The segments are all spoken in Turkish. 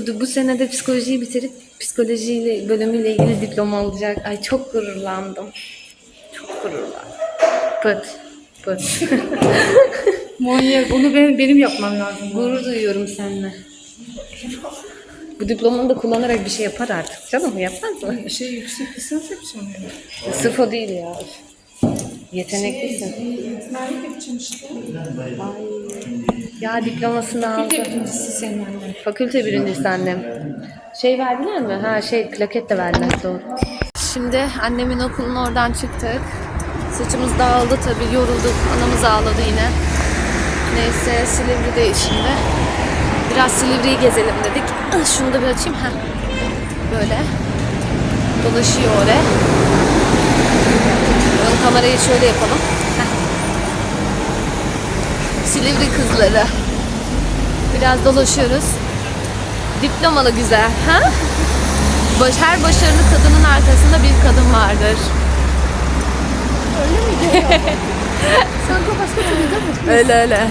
Bu, bu, sene de psikolojiyi bitirip psikolojiyle bölümüyle ilgili diploma alacak. Ay çok gururlandım. Çok gururlandım. Pıt. Pıt. Manyak. Onu benim, benim yapmam lazım. Gurur duyuyorum seninle. Bu diplomanı da kullanarak bir şey yapar artık. Canım yapmaz mı? Şey yüksek lisans yapacağım. o değil ya. Yeteneklisin. Öğretmenlik yapacağım işte. Ya diplomasını aldı. De birincisi senin annen. Fakülte birincisi annem. Şey verdiler mi? Ha şey plaket de verdiler doğru. Şimdi annemin okulun oradan çıktık. Saçımız dağıldı tabii yorulduk. Anamız ağladı yine. Neyse Silivri'deyiz şimdi. Biraz Silivri'yi gezelim dedik. Ah, Şunu da bir açayım. Heh. Böyle. Dolaşıyor oraya. Kamerayı şöyle yapalım. Heh. Silivri kızları. Biraz dolaşıyoruz. Diplomalı güzel. Ha? Baş, her başarılı kadının arkasında bir kadın vardır. Sanki başka bir mi? Öyle öyle.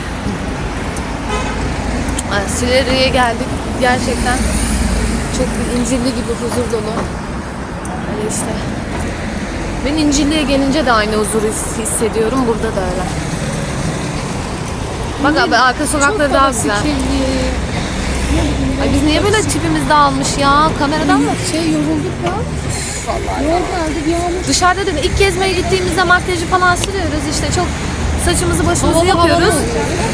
Ay, Silivri'ye geldik. Gerçekten çok incirli gibi huzur dolu. Öyle işte. Ben İncirli'ye gelince de aynı huzuru his- hissediyorum. Burada da öyle. Bak abi arka sokakları daha güzel. Ay biz niye böyle tipimiz dağılmış ya? Kameradan mı? Şey yorulduk ya. Vallahi. Yol geldi bir yağmur. Dışarıda da ilk gezmeye gittiğimizde makyajı falan sürüyoruz işte çok saçımızı başımızı yapıyoruz.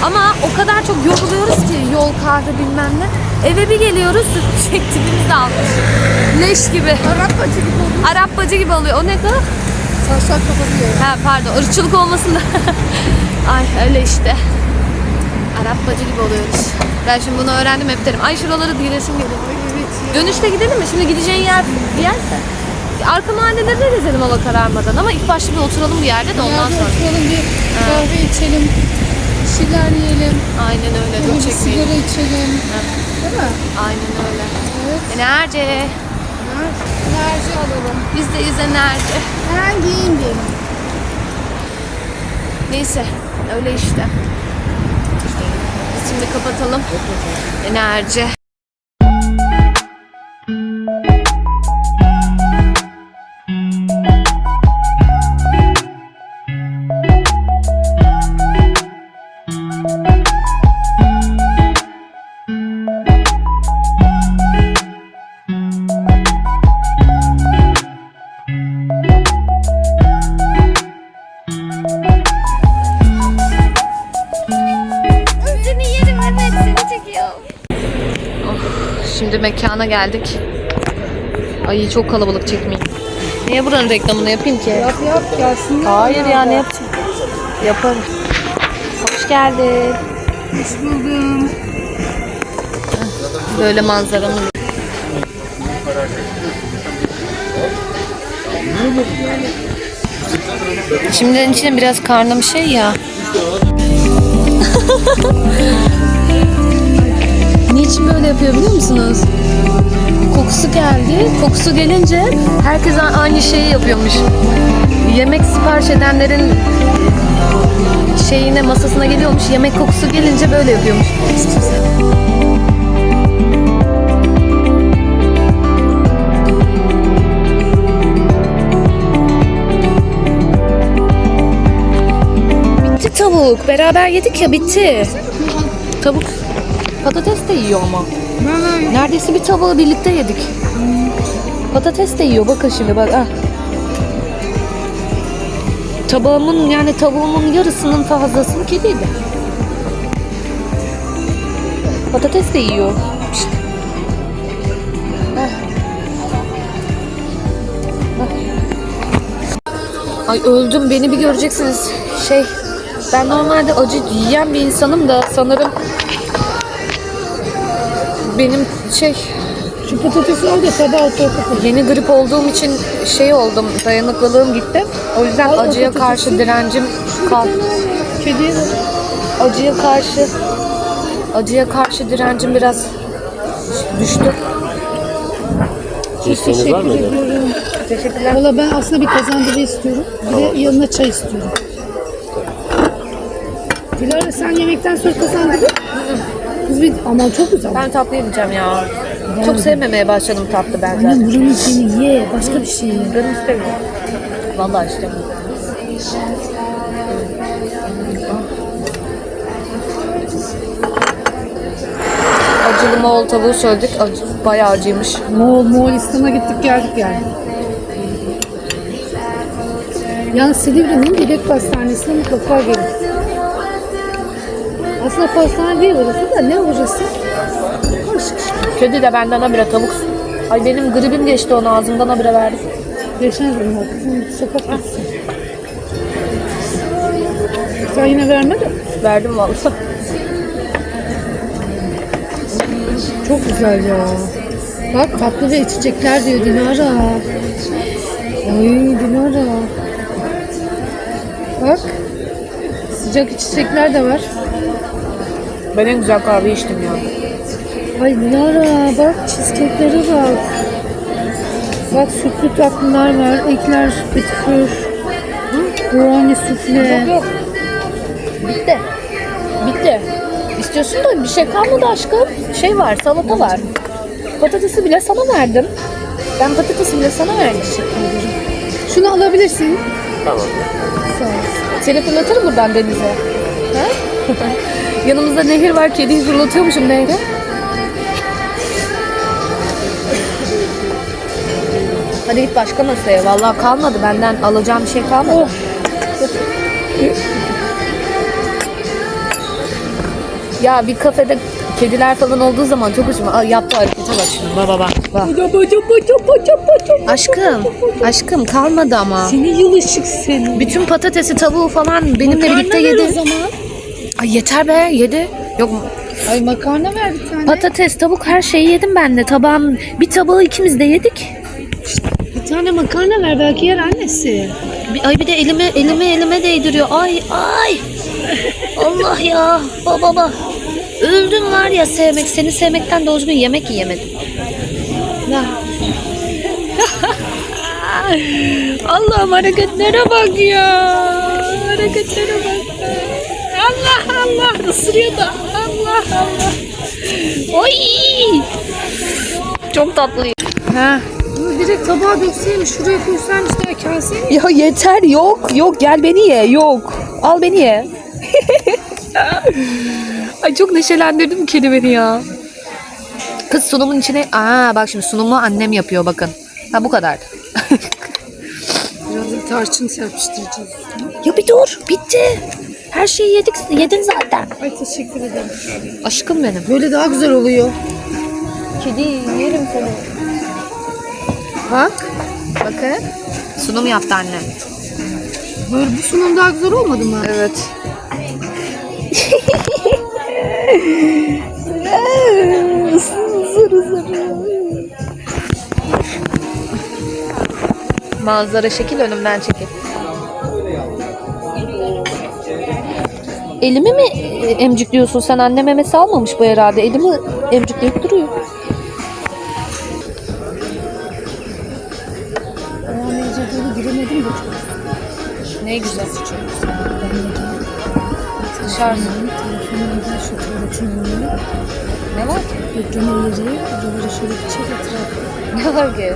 Ama o kadar çok yoruluyoruz ki yol karda bilmem ne. Eve bir geliyoruz şey tipimiz dağılmış. Leş gibi. Arap bacı gibi oldu. Arap bacı gibi oluyor. O ne kadar? Saçlar kapatıyor. Ha pardon ırkçılık olmasın da. Ay öyle işte. Arap bacı gibi oluyoruz. Ben şimdi bunu öğrendim hep derim. Ay şuraları giresim geliyor. Evet. Dönüşte gidelim mi? Şimdi gideceğin yer bir yerse. Arka mahalleleri de gezelim hava kararmadan ama ilk başta bir oturalım bir yerde de ondan Yerde sonra. oturalım bir kahve içelim. Bir şeyler yiyelim. Aynen öyle. Bir sigara içelim. Değil mi? Aynen öyle. Evet. Enerji. Enerji alalım. Bizdeyiz enerji. Hemen giyin diyelim. Neyse. Öyle işte. Biz şimdi kapatalım. Enerji. Seni mekana geldik. Ay çok kalabalık çekmeyin. Niye buranın reklamını yapayım ki? Yap yap gelsinler. Hayır ya ne yapacağım? Yaparım. Hoş geldin. Hoş buldum. Böyle manzaramız. Şimdiden içine biraz karnım şey ya. Niçin böyle yapıyor biliyor musunuz? Kokusu geldi. Kokusu gelince herkes aynı şeyi yapıyormuş. Yemek sipariş edenlerin şeyine masasına geliyormuş. Yemek kokusu gelince böyle yapıyormuş. Bitti tavuk. Beraber yedik ya bitti. Tavuk patates de yiyor ama. Neredeyse bir tabağı birlikte yedik. Patates de yiyor. Bakın şimdi bak. Ah. Tabağımın yani tavuğumun yarısının fazlasını kedi yedi. Patates de yiyor. Pişt. Ah. Ay öldüm. Beni bir göreceksiniz. Şey ben normalde acı yiyen bir insanım da sanırım benim şey Şu patatesi al da sabah orta Yeni grip olduğum için şey oldum, dayanıklılığım gitti. O yüzden Al acıya patatesi. karşı direncim kal. Kediye Acıya karşı acıya karşı direncim biraz düştü. Bir isteğiniz var teşekkür mıydı? ediyorum. Teşekkürler. Valla ben aslında bir kazandibi istiyorum. Bir de yanına çay istiyorum. Dilara sen yemekten sonra kazandibi. Kız bir aman çok güzel. Ben tatlı yemeyeceğim ya. Çok sevmemeye başladım tatlı ben zaten. Annem buranın şeyini ye. Başka bir şey ye. Canım istemiyorum. Vallahi istemiyorum. Acılı Moğol tavuğu söyledik. Acı, bayağı acıymış. Moğol, Moğolistan'a gittik geldik yani. Yalnız Silivri'nin Dilek Pastanesi'ne mutlaka gelin. Aslında pastane değil orası da ne orası? Karışık. Kedi de benden habire tavuk. Ay benim gribim geçti onu ağzımdan habire verdim. Geçen gün oldu. Gitsin. Sen yine verme de. Verdim vallahi. Çok güzel ya. Bak tatlı ve içecekler diyor Dinara. Ay Dinara. Bak. Sıcak içecekler de var. Ben en güzel kahve içtim ya. Ay Dinara bak cheesecake'lere bak. Bak sütlü tatlılar var. Ekler, petifür. Brownie sufle. Yok. Bitti. Bitti. İstiyorsun da bir şey kalmadı aşkım. Şey var, salata var. Patatesi bile sana verdim. Ben patatesi bile sana verdim. Şunu alabilirsin. Tamam. Sağ ol. Seni fırlatırım buradan denize. Ha? Yanımızda nehir var, kediyi fırlatıyormuşum nehre. Hadi git başka masaya. Vallahi kalmadı benden alacağım bir şey kalmadı. Ya bir kafede kediler falan olduğu zaman çok hoşuma Aa, yaptı harekete bak şimdi. Bak bak bak. Aşkım, aşkım kalmadı ama. Seni yılışık seni. Bütün patatesi, tavuğu falan benimle birlikte ver o zaman. Ay yeter be, yedi. Yok Ay makarna ver bir tane. patates, tavuk her şeyi yedim ben de. Tabağım, bir tabağı ikimiz de yedik. Bir tane makarna ver belki yer annesi. Bir- Ay bir de elime elime elime değdiriyor. Ay ay. Allah ya. Baba baba. Öldüm var ya sevmek. Seni sevmekten doğru düzgün yemek yiyemedim. Allah'ım hareketlere bak ya. Hareketlere bak. Allah Allah ısırıyor da. Allah Allah. Oy. Çok tatlı. Ha. Direkt tabağa dökseymiş şuraya koysaymış daha kase. Ya yeter yok yok gel beni ye yok al beni ye. Ay çok neşelendirdin kedi beni ya. Kız sunumun içine aa bak şimdi sunumu annem yapıyor bakın. Ha bu kadar. Biraz da tarçın serpiştireceğiz. ya bir dur bitti. Her şeyi yedik yedin zaten. Ay teşekkür ederim. Aşkım benim. Böyle daha güzel oluyor. Kedi yerim seni. Bak. Bakın. Sunum yaptı anne. Böyle bu sunum daha güzel olmadı mı? Evet. Manzara şekil önümden çekil. Elimi mi e, emcikliyorsun sen? Anne memesi almamış bu herhalde. Elimi emcikleyip duruyor. Ne güzel. çok güzel. Ben de gel. Dışarı. Telefonumda şu tuvaletin önüne. Ne var ki? Bekleme yeri. Oraları şöyle bir çek etrafı. Ne var ki?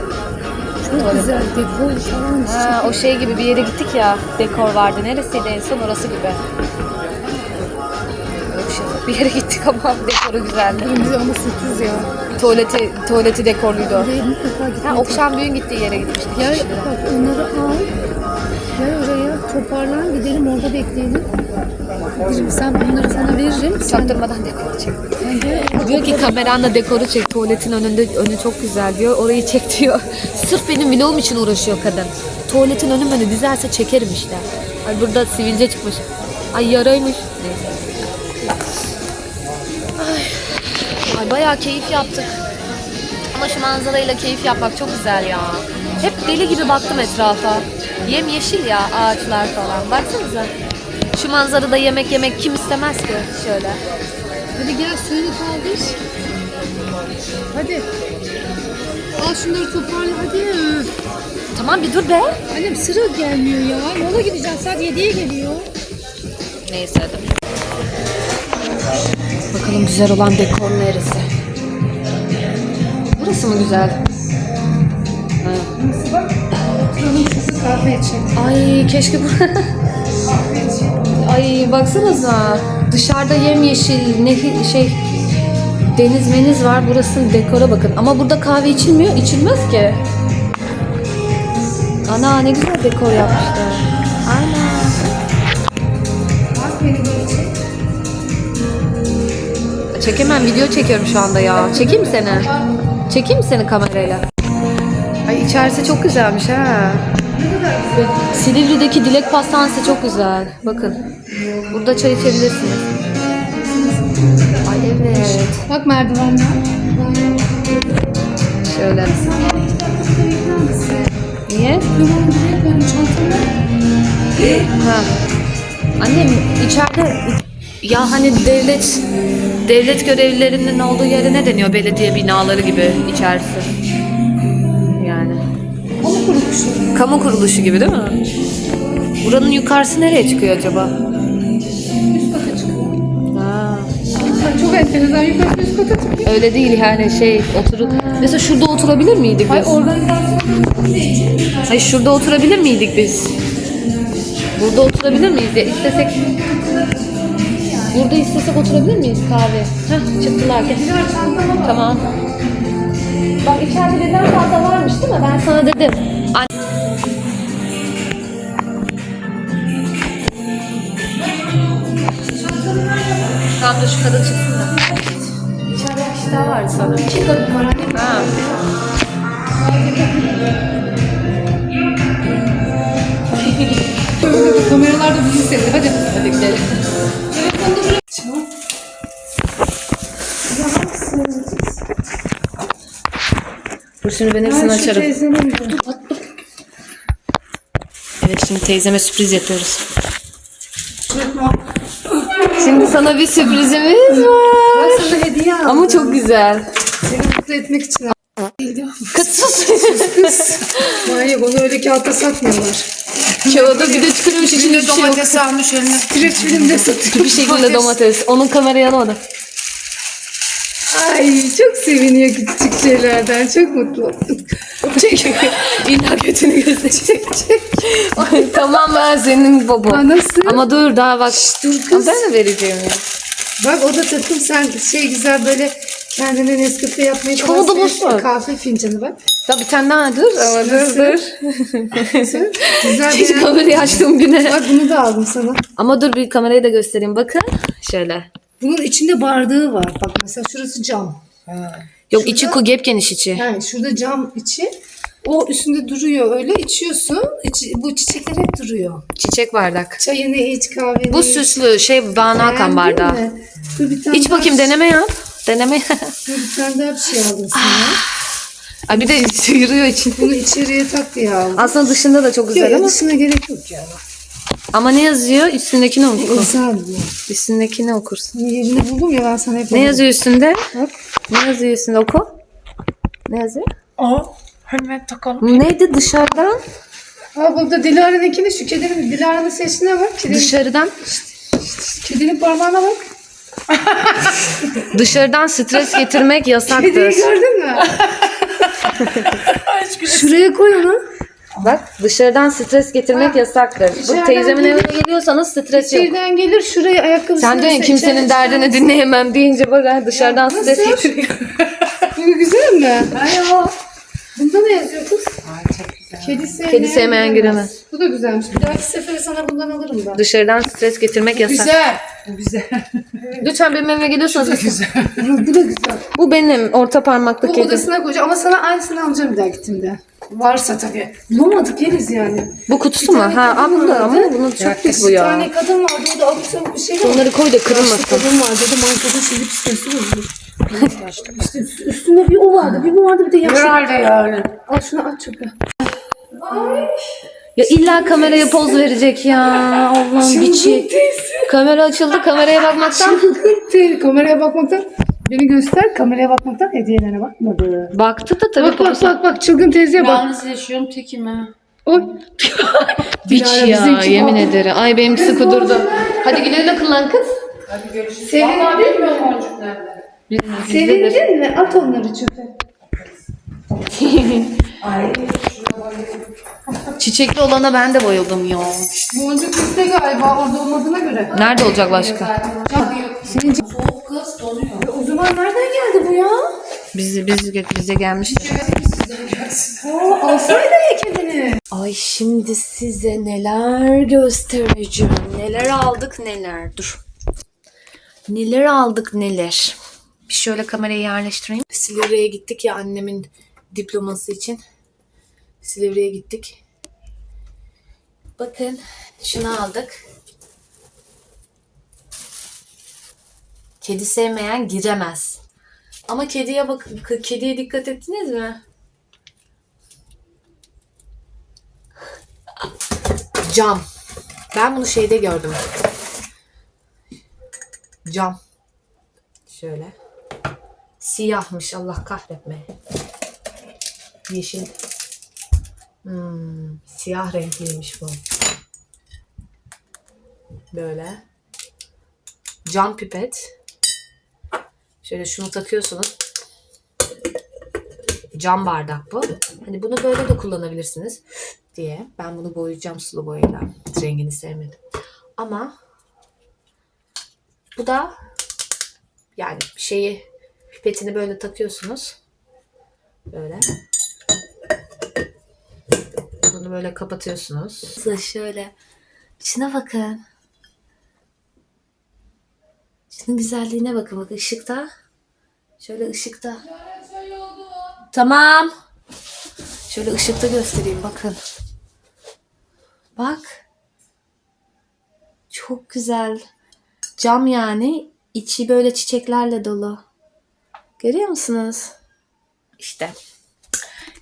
Çok güzel dekor falan. Ha, o şey gibi bir yere gittik ya. Dekor vardı. Neresiydi en son orası gibi. Bir yere gittik ama dekoru güzeldi. Bize ama sürpriz ya. Tuvaleti, tuvaleti dekorluydu. Oraya mutlaka gitmek. Ha, Okşan Büyük'ün gittiği yere gitmiştik. Gel bak onları al. Gel oraya toparlan gidelim orada bekleyelim. Gidelim sen bunları sana veririm. Sen, Çaktırmadan dekoru çek. sen gel. Diyor ki kameranla dekoru çek. Tuvaletin önünde önü çok güzel diyor. Orayı çek diyor. Sırf benim vlogum için uğraşıyor kadın. Tuvaletin önü önü güzelse çekerim işte. Ay burada sivilce çıkmış. Ay yaraymış. Neyse. Ay. Ay bayağı keyif yaptık. Ama şu manzarayla keyif yapmak çok güzel ya. Hep deli gibi baktım etrafa. Yem yeşil ya ağaçlar falan. Baksanıza. Şu manzarada yemek yemek kim istemez ki şöyle. Hadi gel suyunu kaldır. Hadi. Al şunları toparla hadi. Tamam bir dur be. Annem sıra gelmiyor ya. Yola gideceğiz saat 7'ye geliyor. Neyse hadi. Bakalım güzel olan dekor neresi? Burası mı güzel? Ha. Oturalım şurada kahve içelim. Ay keşke bu... Ay baksanıza. Dışarıda yemyeşil nehir şey deniz meniz var. Burası dekora bakın. Ama burada kahve içilmiyor. İçilmez ki. Ana ne güzel dekor yapmışlar. Çek. Çekemem video çekiyorum şu anda ya. Çekeyim mi seni? Çekeyim mi seni kamerayla? Ay içerisi çok güzelmiş ha. Silivri'deki Dilek Pastanesi çok güzel. Bakın. Burada çay içebilirsiniz. Ay evet. Bak merdivenler. Şöyle. Niye? Ha. Annem içeride ya hani devlet devlet görevlilerinin olduğu yere ne deniyor? Belediye binaları gibi içerisi. Yani. Ama kuruluşu. Kamu kuruluşu gibi değil mi? Buranın yukarısı nereye çıkıyor acaba? Üst kata çıkıyor. Ha. Çok enteresan yukarı üst kata çıkıyor. Öyle değil yani şey oturup mesela şurada oturabilir miydik Ay biz? organizasyon Hayır şurada oturabilir miydik biz? Burada oturabilir miyiz ya? İstesek Burada istesek oturabilir miyiz kahve? Heh çıktılar gel. Tamam. Bak içeride birden fazla varmış değil mi? Ben sana dedim. An- Tamam da şu kadın çıksın da. İçeride bir kişi daha vardı var anne. Ha. Kameralar da bizi sevdi. Hadi. Hadi gidelim. Dur şimdi ben hepsini açarım. Evet şimdi teyzeme sürpriz yapıyoruz. Şimdi sana bir sürprizimiz var. Ben sana hediye aldım. Ama çok güzel. Seni mutlu etmek için aldım. Kız sus. Manyak onu öyle kağıtta satmıyorlar. Kağıda bir de tükürmüş içinde bir şey yok. almış eline. Streç filmde satıyor. Bir şekilde domates. Onun kamerayı alamadım. Ay çok seviniyor küçük şeylerden. Çok mutlu. Çek. İlla götünü gösterecek. Ay, tamam ben senin baba. Nasıl? Ama dur daha bak. dur kız. Ama ben de vereceğim ya. Bak o da takım sen şey güzel böyle kendine Nescafe yapmayı Çok falan da boş ver. Kahve fincanı bak. Ya bir tane daha dur. Ama dur dur. Güzel. Hiç bir kamerayı açtığım güne. Bak bunu da aldım sana. Ama dur bir kamerayı da göstereyim. Bakın. Şöyle. Bunun içinde bardağı var. Bak mesela şurası cam. Yok içi ku gep geniş içi. Yani şurada cam içi. O üstünde duruyor öyle içiyorsun. İçi- bu çiçekler hep duruyor. Çiçek bardak. Çayını iç kahveni Bu iç. süslü şey Banu Hakan Beğendin bardağı. mi? Dur bir tane İç daha- bakayım deneme yap. Deneme. Dur bir tane daha bir şey aldım sana. Ay bir de sıyırıyor için. Bunu içeriye tak diye aldım. Aslında dışında da çok güzel Yok ama. dışına gerek yok ya. Ama ne yazıyor? Üstündekini oku. Özel bu. Üstündekini okursun. Yerini buldum ya ben sana hep Ne yazıyor üstünde? Bak. Ne yazıyor üstünde oku. Ne yazıyor? O hemen takalım. Neydi dışarıdan? Aa burada Dilara'nınkini şu kedinin Dilara'nın seçtiğine bak. Kedinin, Dışarıdan. kedinin parmağına bak. Dışarıdan stres getirmek Kediyi yasaktır. gördün mü? Şuraya koy onu. Bak dışarıdan stres getirmek yasaktır. Bu teyzemin gelir. evine geliyorsanız stres yok. İçeriden gelir şuraya ayakkabısını Sen diyorsun se- kimsenin derdini dinleyemem deyince bak ha, dışarıdan Ya, stres nasıl? getiriyor. Bu güzel mi? Hayır. Bunda ne yazıyor kız? Kedi sevmeyen, Kedi sevmeyen giremez. Bu da güzelmiş. Bir dahaki sefere sana bundan alırım ben. Dışarıdan stres getirmek yasak. Güzel. Bu güzel. Lütfen benim evime geliyorsanız güzel. Bu, bu da güzel. bu benim orta parmaklı Bu kedi. odasına koyacağım ama sana aynısını alacağım bir daha gittiğimde. Varsa tabii. Bulamadık yeriz yani. Bu kutusu mu? Ha al bunu da ama bunu çok pis bu Bir ya. tane kadın vardı o da abuk sabuk bir şey var. Bunları koy da kırılmasın. kadın var dedim ay kadın şimdi İşte üstünde bir o vardı, bir bu vardı, bir de yaşlı. Herhalde yani. Al şunu aç çöpe. Ya illa kameraya poz verecek ya. Allah'ım biçi. Kamera açıldı kameraya bakmaktan. Te- kameraya bakmaktan beni göster. Kameraya bakmaktan hediyelerine bakmadı. Baktı da tabii Bak bak bak bak çılgın teyzeye bak. Yalnız yaşıyorum tekim ha. Oy. Biç Dilara ya için yemin al. ederim. Ay benimkisi kudurdu. Hadi güle güle kullan kız. Sevindin mi? Boncuk nerede? Sevindin mi? At onları çöpe. Çiçekli olana ben de bayıldım ya. Boncuk üstte galiba orada olmadığına göre. Nerede olacak başka? Senin Soğuk kız donuyor. o zaman nereden geldi bu ya? Bizi biz bize gelmiştir. Aa, alsaydı ya kendini. Ay şimdi size neler göstereceğim. Neler aldık neler. Dur. Neler aldık neler. Bir şöyle kamerayı yerleştireyim. Silivri'ye gittik ya annemin diploması için. Silivri'ye gittik. Bakın şunu aldık. Kedi sevmeyen giremez. Ama kediye bak kediye dikkat ettiniz mi? Cam. Ben bunu şeyde gördüm. Cam. Şöyle. Siyahmış Allah kahretme. Yeşil. Hmm, siyah renkliymiş bu. Böyle. Cam pipet. Şöyle şunu takıyorsunuz. Cam bardak bu. Hani bunu böyle de kullanabilirsiniz diye. Ben bunu boyayacağım sulu boyayla. Rengini sevmedim. Ama bu da yani şeyi pipetini böyle takıyorsunuz. Böyle. Bunu böyle kapatıyorsunuz. Şöyle. İçine bakın. Şunun güzelliğine bakın. Bak ışıkta. Şöyle ışıkta. Tamam. Şöyle ışıkta göstereyim bakın. Bak. Çok güzel. Cam yani. içi böyle çiçeklerle dolu. Görüyor musunuz? İşte.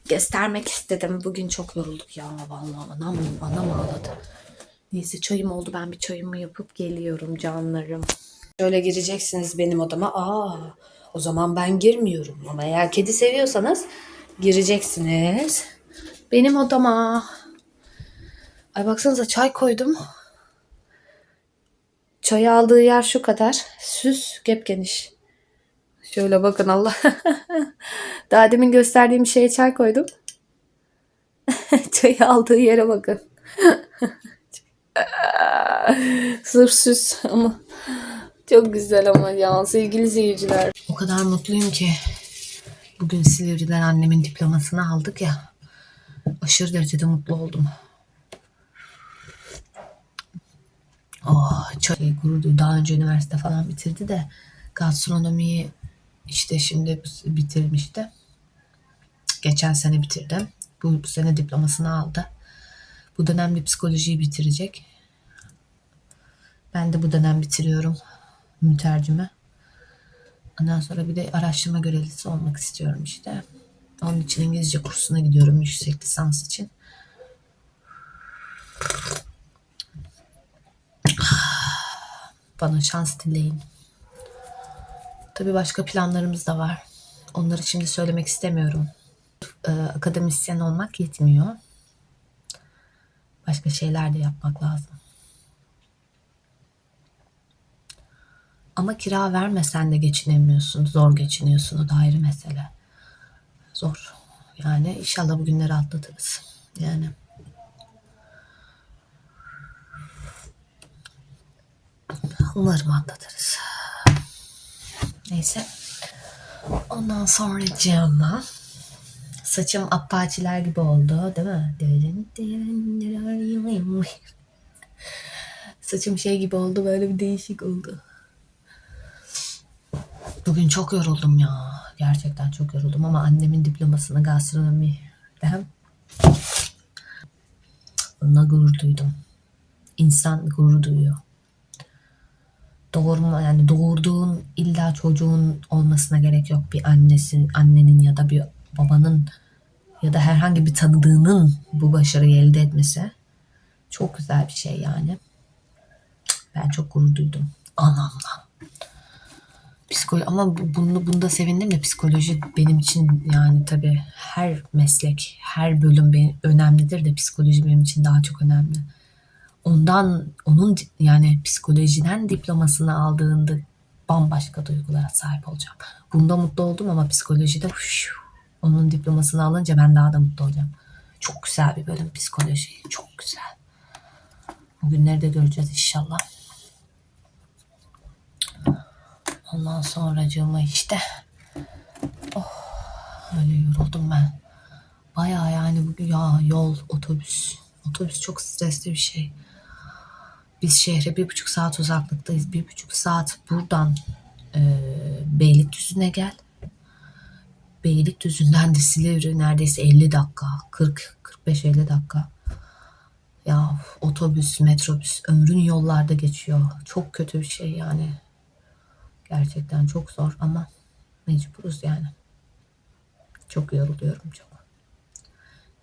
Göstermek istedim. Bugün çok yorulduk ya. Vallahi anam, anam ağladı. Neyse çayım oldu. Ben bir çayımı yapıp geliyorum canlarım. Şöyle gireceksiniz benim odama. Aa, o zaman ben girmiyorum. Ama eğer kedi seviyorsanız gireceksiniz. Benim odama. Ay baksanıza çay koydum. Çayı aldığı yer şu kadar. Süs gep geniş. Şöyle bakın Allah. Daha demin gösterdiğim şeye çay koydum. Çayı aldığı yere bakın. Sırf süs ama çok güzel ama ya sevgili seyirciler. O kadar mutluyum ki bugün Silivri'den annemin diplomasını aldık ya. Aşırı derecede mutlu oldum. Oh, çok gurur. Daha önce üniversite falan bitirdi de gastronomiyi işte şimdi bitirmişti. Geçen sene bitirdim. Bu, bu sene diplomasını aldı. Bu dönemde psikolojiyi bitirecek. Ben de bu dönem bitiriyorum mütercime. Ondan sonra bir de araştırma görevlisi olmak istiyorum işte. Onun için İngilizce kursuna gidiyorum yüksek lisans için. Bana şans dileyin. Tabii başka planlarımız da var. Onları şimdi söylemek istemiyorum. Ee, akademisyen olmak yetmiyor. Başka şeyler de yapmak lazım. Ama kira vermesen de geçinemiyorsun. Zor geçiniyorsun. O da ayrı mesele. Zor. Yani inşallah bu günleri atlatırız. Yani. Umarım atlatırız. Neyse. Ondan sonra cama saçım apaçiler gibi oldu değil mi? Saçım şey gibi oldu böyle bir değişik oldu. Bugün çok yoruldum ya. Gerçekten çok yoruldum ama annemin diplomasını gastronomiden bununla gurur duydum. İnsan gurur duyuyor. doğurma yani doğurduğun illa çocuğun olmasına gerek yok. Bir annesi, annenin ya da bir babanın ya da herhangi bir tanıdığının bu başarıyı elde etmesi çok güzel bir şey yani. Ben çok gurur duydum anamla. Psikolo ama bu- bunu bunda sevindim de psikoloji benim için yani tabii her meslek, her bölüm önemlidir de psikoloji benim için daha çok önemli. Ondan onun yani psikolojiden diplomasını aldığında bambaşka duygulara sahip olacağım. Bunda mutlu oldum ama psikolojide huşu, onun diplomasını alınca ben daha da mutlu olacağım. Çok güzel bir bölüm psikoloji. Çok güzel. Bugünleri de göreceğiz inşallah. Ondan sonracığıma işte oh, öyle yoruldum ben. Bayağı yani bugün ya yol, otobüs. Otobüs çok stresli bir şey. Biz şehre bir buçuk saat uzaklıktayız. Bir buçuk saat buradan e, Beylikdüzü'ne gel. Beylikdüzü'nden de Silivri neredeyse 50 dakika. 40-45-50 dakika. Ya otobüs, metrobüs ömrün yollarda geçiyor. Çok kötü bir şey yani. Gerçekten çok zor ama mecburuz yani. Çok yoruluyorum çok.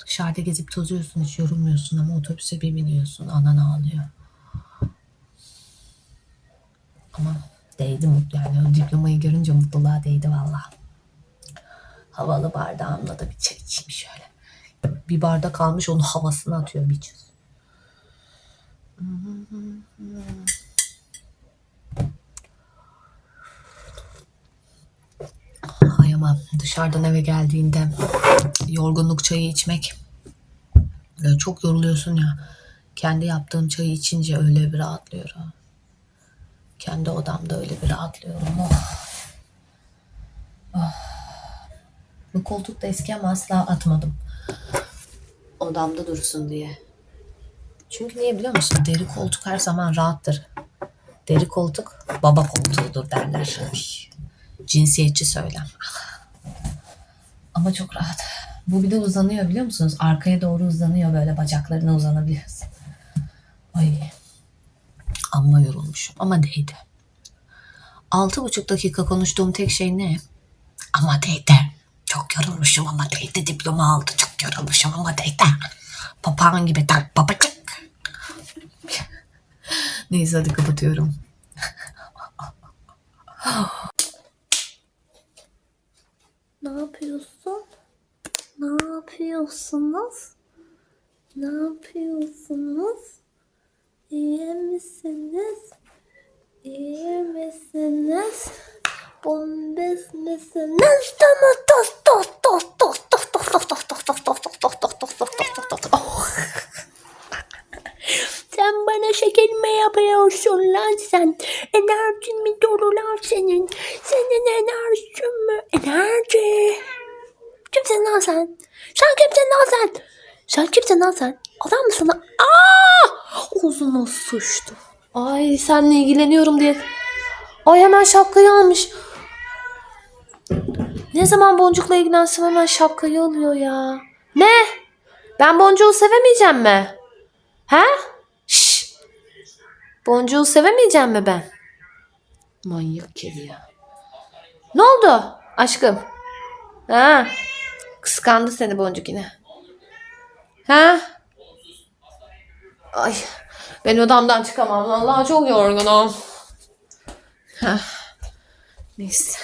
Dışarıda gezip tozuyorsun hiç yorulmuyorsun ama otobüse bir biniyorsun anan ağlıyor. Ama değdi mutlu yani o diplomayı görünce mutluluğa değdi valla. Havalı bardağımla da bir çay içeyim şöyle. Bir bardak almış onun havasını atıyor bir çöz. Ay ama dışarıdan eve geldiğinde yorgunluk çayı içmek çok yoruluyorsun ya. Kendi yaptığım çayı içince öyle bir rahatlıyorum. Kendi odamda öyle bir rahatlıyorum. Oh. Oh. Bu koltuk da eski ama asla atmadım. Odamda dursun diye. Çünkü niye biliyor musun? Deri koltuk her zaman rahattır. Deri koltuk baba koltuğudur derler. Cinsiyetçi söylem. Ama çok rahat. Bu bir de uzanıyor biliyor musunuz? Arkaya doğru uzanıyor böyle bacaklarına uzanabiliyorsun. Ay. Amma yorulmuşum ama değdi. Altı buçuk dakika konuştuğum tek şey ne? Ama değdi. Çok yorulmuşum ama değdi. Diploma aldı. Çok yorulmuşum ama değdi. Papağan gibi tak babacık. Neyse hadi kapatıyorum. Ne yapıyorsun? Ne yapıyorsunuz? Ne yapıyorsunuz? İyi misiniz? İyi misiniz? Bombes misiniz? Tamam tos tos tos tos tos tos tos tos tos tos tos tos tos tos tos tos tos tos tos Oh. Sen bana şeker mi yapıyorsun lan sen? Enerjin mi dolu lan senin? Senin enerjin mi? Enerji. Kimsin lan sen? Sen kimsin lan sen? Sen kimsin lan sen? Adam mısın lan? Aa! Uzuna sıçtı. Ay seninle ilgileniyorum diye. Ay hemen şapkayı almış. Ne zaman boncukla ilgilensem hemen şapkayı alıyor ya. Ne? Ben boncuğu sevemeyeceğim mi? He? Şşş. Boncuğu sevemeyeceğim mi ben? Manyak kedi ya. Ne oldu aşkım? Ha? Kıskandı seni boncuk yine. Ha? Ay ben odamdan çıkamam. Vallahi çok yorgunum. Heh. Neyse.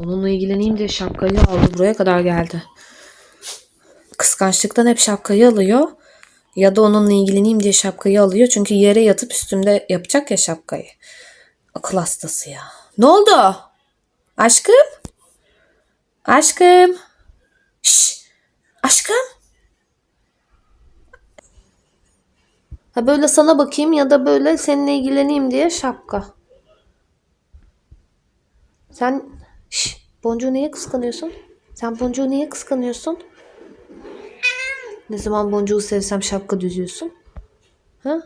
Onunla ilgileneyim diye şapkayı aldı. Buraya kadar geldi. Kıskançlıktan hep şapkayı alıyor. Ya da onunla ilgileneyim diye şapkayı alıyor. Çünkü yere yatıp üstümde yapacak ya şapkayı. Akıl hastası ya. Ne oldu? Aşkım? Aşkım? Şş, aşkım? Ha böyle sana bakayım ya da böyle seninle ilgileneyim diye şapka. Sen şş, Boncuğu niye kıskanıyorsun? Sen Boncuğu niye kıskanıyorsun? Ne zaman Boncuğu sevsem şapka düzüyorsun? Ha?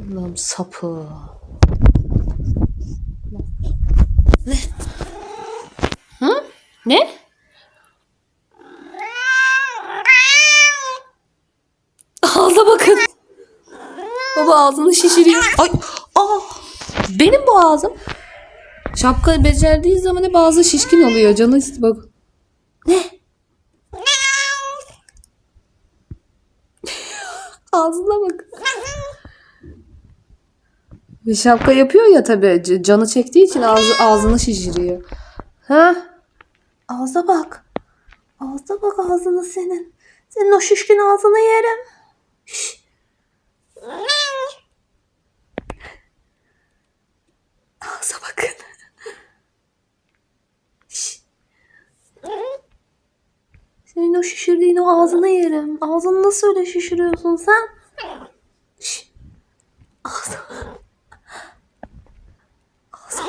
Allah'ım sapı. Ne? Hı? Ne? Bakın. bu ağzını şişiriyor. Ay, aa, benim bu ağzım. Şapka becerdiği zaman hep ağzı şişkin oluyor. Canı bak. Ne? Ağzına bak. Bir şapka yapıyor ya tabii. Canı çektiği için ağzı, ağzını şişiriyor. Ha? Ağza bak. Ağza bak ağzını senin. Senin o şişkin ağzını yerim. Ağza bakın. Senin o şişirdiğin o ağzını yerim. Ağzını nasıl öyle şişiriyorsun sen? Ağzı. Ağzı.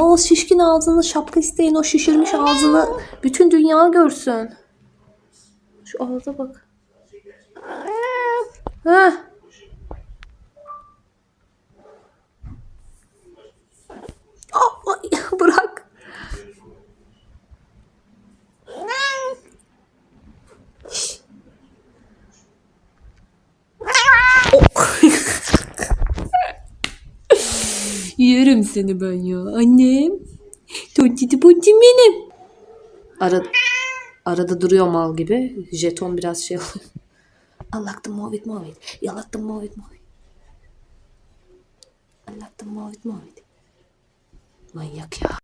O şişkin ağzını şapka isteyin o şişirmiş ağzını bütün dünya görsün. Şu ağza bak. Aa, ay, bırak. Oh. Yerim seni ben ya. Annem. Tontiti pontim benim. Arada, arada duruyor mal gibi. Jeton biraz şey oluyor. Аллах тому відмовить. І Аллах тому відмовить. Аллах тому відмовить. Моя я.